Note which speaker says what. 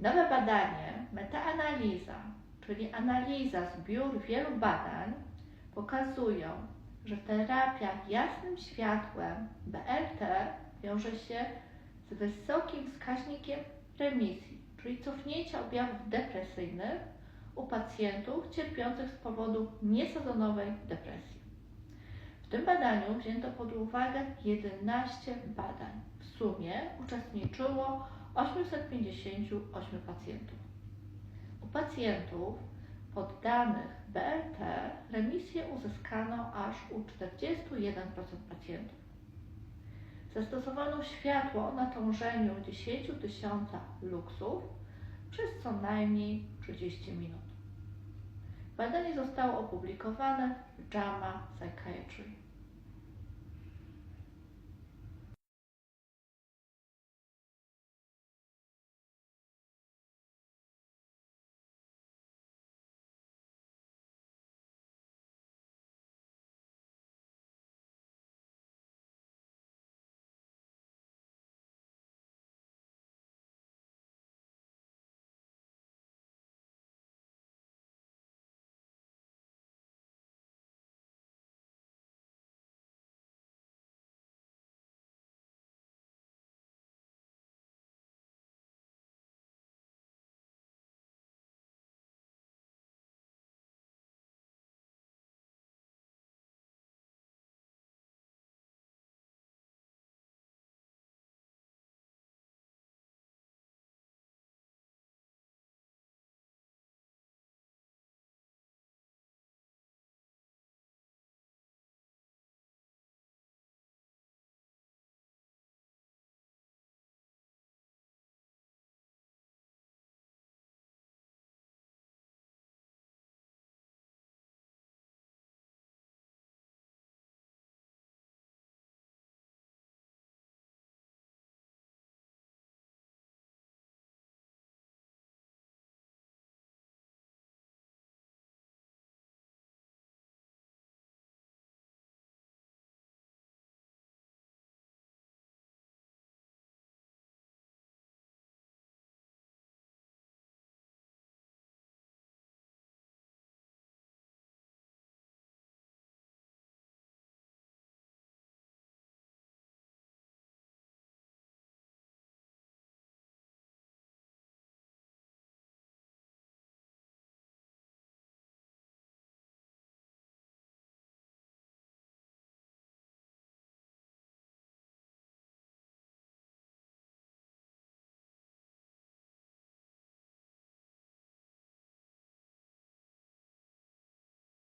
Speaker 1: Nowe badanie, metaanaliza, czyli analiza zbiór wielu badań, pokazują, że terapia jasnym światłem BLT wiąże się z wysokim wskaźnikiem remisji, czyli cofnięcia objawów depresyjnych u pacjentów cierpiących z powodu niesezonowej depresji. W tym badaniu wzięto pod uwagę 11 badań. W sumie uczestniczyło 858 pacjentów. U pacjentów poddanych BLT remisję uzyskano aż u 41% pacjentów. Zastosowano światło o natężeniu 10 tysiąca luksów przez co najmniej 30 minut. Badanie zostało opublikowane w JAMA Psychiatry.